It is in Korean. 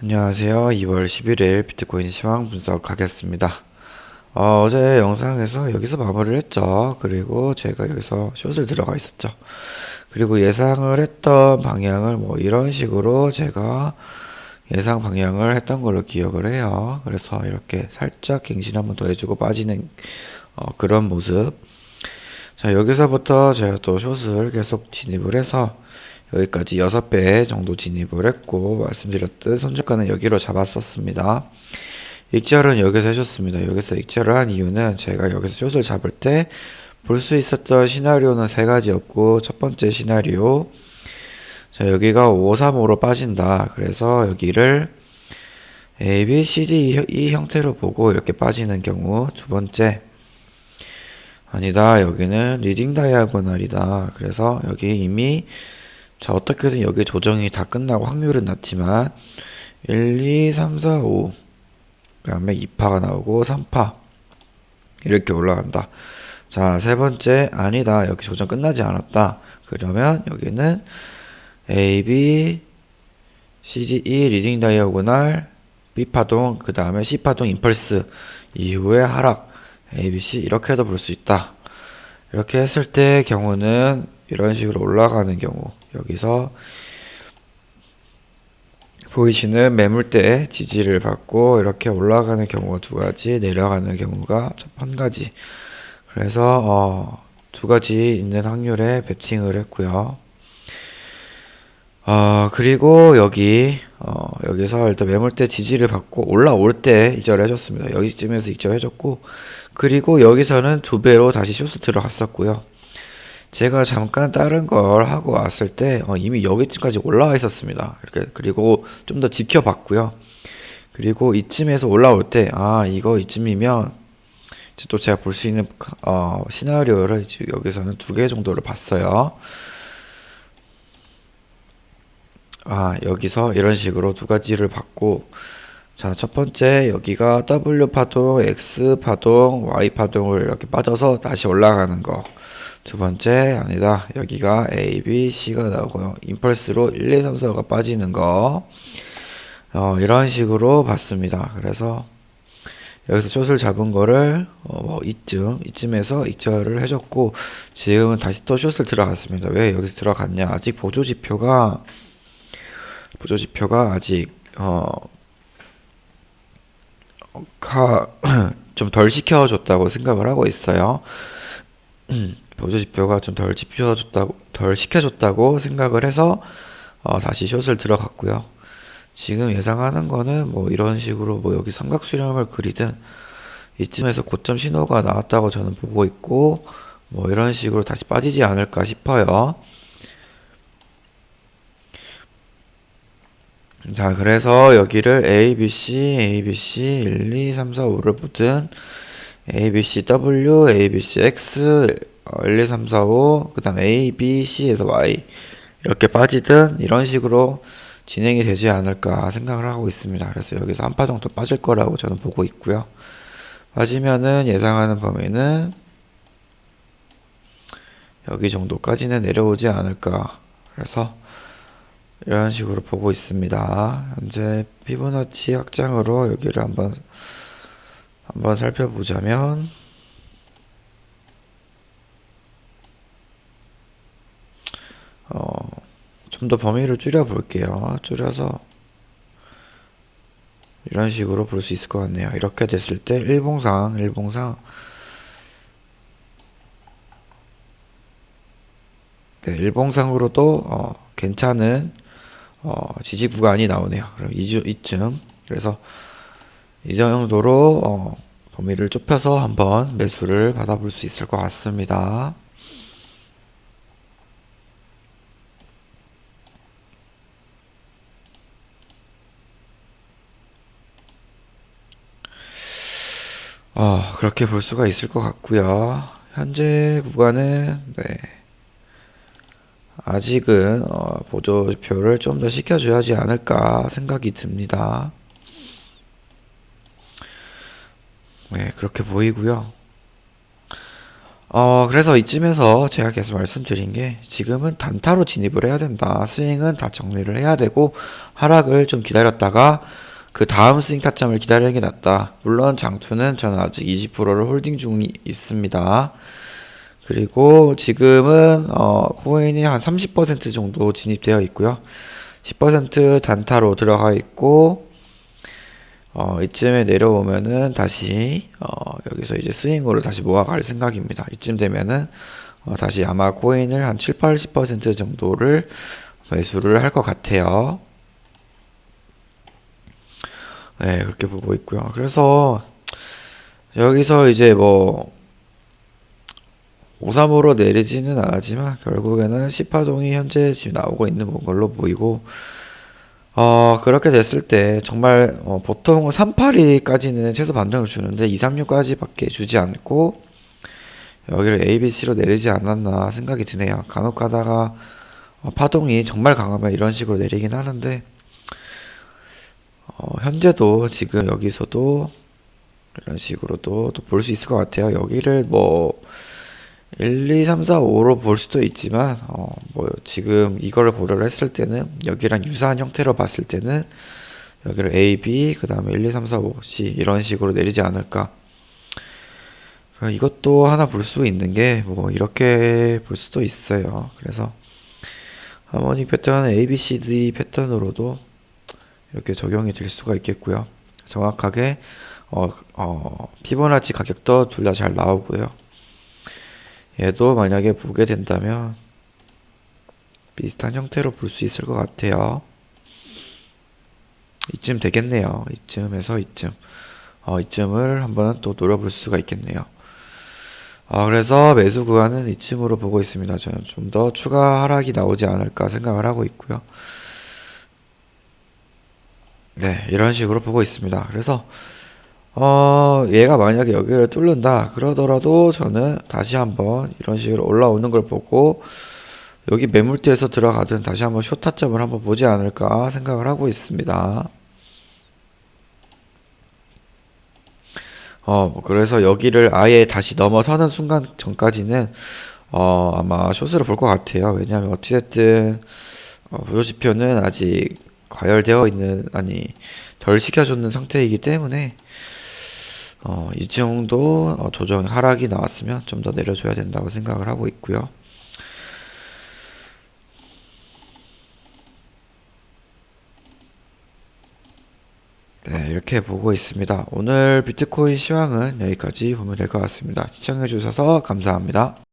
안녕하세요. 2월 11일 비트코인 시황 분석하겠습니다. 어, 어제 영상에서 여기서 마무리를 했죠. 그리고 제가 여기서 숏을 들어가 있었죠. 그리고 예상을 했던 방향을 뭐 이런 식으로 제가 예상 방향을 했던 걸로 기억을 해요. 그래서 이렇게 살짝 갱신 한번 더 해주고 빠지는 어, 그런 모습. 자, 여기서부터 제가 또 숏을 계속 진입을 해서 여기까지 6배 정도 진입을 했고 말씀드렸듯 손절가는 여기로 잡았었습니다. 익절은 여기서 해줬습니다. 여기서 익절을 한 이유는 제가 여기서 숏을 잡을 때 볼 수 있었던 시나리오는 세 가지였고 첫 번째 시나리오 자 여기가 535로 빠진다. 그래서 여기를 A, B, C, D 이 형태로 보고 이렇게 빠지는 경우 두 번째 아니다. 여기는 리딩 다이아고널이다. 그래서 여기 이미 자, 어떻게든 여기 조정이 다 끝나고 확률은 낮지만 1, 2, 3, 4, 5 그다음에 2파가 나오고 3파 이렇게 올라간다. 자, 세 번째 아니다. 여기 조정 끝나지 않았다. 그러면 여기는 A, B, C, D, E 리딩 다이아고날 B 파동 그 다음에 C 파동 임펄스 이후에 하락 A, B, C 이렇게도 볼 수 있다. 이렇게 했을 때 경우는 이런 식으로 올라가는 경우 여기서 보이시는 매물대 지지를 받고 이렇게 올라가는 경우가 두 가지 내려가는 경우가 한 가지. 그래서 어, 두 가지 있는 확률에 베팅을 했고요. 어, 그리고 여기 어, 여기서 일단 매물대 지지를 받고 올라올 때 이절 해줬습니다. 여기쯤에서 이절 해줬고 그리고 여기서는 두 배로 다시 숏을 들어갔었고요 제가 잠깐 다른 걸 하고 왔을 때 어, 이미 여기쯤까지 올라와 있었습니다. 이렇게 그리고 좀 더 지켜봤고요. 그리고 이쯤에서 올라올 때 아 이거 이쯤이면 또 제가 볼 수 있는 어, 시나리오를 여기서는 두 개 정도를 봤어요. 아 여기서 이런 식으로 두 가지를 봤고 자 첫 번째 여기가 W 파동, X 파동, Y 파동을 이렇게 빠져서 다시 올라가는 거. 두 번째 아니다. 여기가 A, B, C가 나오고요. 임펄스로 1, 2, 3, 4가 빠지는 거. 어, 이런 식으로 봤습니다. 그래서 여기서 숏을 잡은 거를 어, 뭐 이쯤 이쯤에서 익절을 해줬고 지금은 다시 또 숏을 들어갔습니다. 왜 여기서 들어갔냐? 아직 보조 지표가 보조 지표가 아직 어 좀 덜 시켜줬다고 생각을 하고 있어요 보조 지표가 좀 덜 지켜줬다고 덜 시켜줬다고 생각을 해서 어, 다시 숏을 들어갔고요. 지금 예상하는 거는 뭐 이런 식으로 뭐 여기 삼각 수렴을 그리든 이쯤에서 고점 신호가 나왔다고 저는 보고 있고 뭐 이런 식으로 다시 빠지지 않을까 싶어요. 자, 그래서 여기를 A, B, C, A, B, C 1, 2, 3, 4, 5를 보든 A, B, C, W, A, B, C, X 1, 2, 3, 4, 5, 그 다음 A, B, C에서 Y 이렇게 빠지든 이런 식으로 진행이 되지 않을까 생각을 하고 있습니다. 그래서 여기서 한 파 정도 빠질 거라고 저는 보고 있고요. 빠지면은 예상하는 범위는 여기 정도까지는 내려오지 않을까. 그래서 이런 식으로 보고 있습니다. 현재 피보나치 확장으로 여기를 한번 한번 살펴보자면 어, 좀 더 범위를 줄여 볼게요. 줄여서 이런 식으로 볼 수 있을 것 같네요. 이렇게 됐을 때 일봉상, 일봉상 네, 일봉상으로도 어, 괜찮은 어, 지지 구간이 나오네요. 그럼 이쯤 그래서 이 정도로 어, 범위를 좁혀서 한번 매수를 받아볼 수 있을 것 같습니다. 어, 그렇게 볼 수가 있을 것 같고요. 현재 구간은 네. 아직은 어, 보조표를 좀 더 시켜줘야 하지 않을까 생각이 듭니다. 네, 그렇게 보이고요. 어, 그래서 이쯤에서 제가 계속 말씀드린 게 지금은 단타로 진입을 해야 된다. 스윙은 다 정리를 해야 되고 하락을 좀 기다렸다가 그 다음 스윙 타점을 기다리는 게 낫다. 물론 장투는 저는 아직 20%를 홀딩 중이 있습니다. 그리고 지금은 어, 코인이 한 30% 정도 진입되어 있고요. 10% 단타로 들어가 있고 어, 이쯤에 내려오면은 다시 어, 여기서 이제 스윙으로 다시 모아갈 생각입니다. 이쯤 되면은 어, 다시 아마 코인을 한 7, 80% 정도를 매수를 할 것 같아요. 네, 그렇게 보고 있고요. 그래서 여기서 이제 뭐 535로 내리지는 않았지만 결국에는 10파동이 현재 지금 나오고 있는 걸로 보이고 어, 그렇게 됐을 때 정말 어, 보통 382까지는 최소 반등을 주는데 236까지밖에 주지 않고 여기를 ABC로 내리지 않았나 생각이 드네요. 간혹 가다가 어, 파동이 정말 강하면 이런 식으로 내리긴 하는데 어, 현재도 지금 여기서도 이런 식으로도 또 볼 수 있을 것 같아요. 여기를 뭐 1, 2, 3, 4, 5로 볼 수도 있지만 어, 뭐 지금 이거를 고려를 했을 때는 여기랑 유사한 형태로 봤을 때는 여기를 A, B, 그 다음에 1, 2, 3, 4, 5, C 이런 식으로 내리지 않을까. 어, 이것도 하나 볼 수 있는 게 뭐 이렇게 볼 수도 있어요. 그래서 하모닉 패턴 A, B, C, D 패턴으로도 이렇게 적용이 될 수가 있겠고요. 정확하게 어, 어, 피보나치 가격도 둘 다 잘 나오고요. 얘도 만약에 보게 된다면 비슷한 형태로 볼 수 있을 것 같아요. 이쯤 되겠네요. 이쯤에서 이쯤. 어, 이쯤을 한번 또 노려볼 수가 있겠네요. 어, 그래서 매수 구간은 이쯤으로 보고 있습니다. 저는 좀 더 추가 하락이 나오지 않을까 생각을 하고 있고요. 네, 이런 식으로 보고 있습니다. 그래서 어, 얘가 만약에 여기를 뚫는다 그러더라도 저는 다시 한번 이런 식으로 올라오는 걸 보고 여기 매물대에서 들어가든 다시 한번 쇼타점을 한번 보지 않을까 생각을 하고 있습니다. 어, 뭐 그래서 여기를 아예 다시 넘어서는 순간 전까지는 어, 아마 숏으로 볼 것 같아요. 왜냐하면 어찌됐든 어, 보조지표는 아직 과열되어 있는 아니 덜 시켜줬는 상태이기 때문에 어, 이 정도 어, 조정 하락이 나왔으면 좀 더 내려줘야 된다고 생각을 하고 있고요. 네, 이렇게 보고 있습니다. 오늘 비트코인 시황은 여기까지 보면 될 것 같습니다. 시청해 주셔서 감사합니다.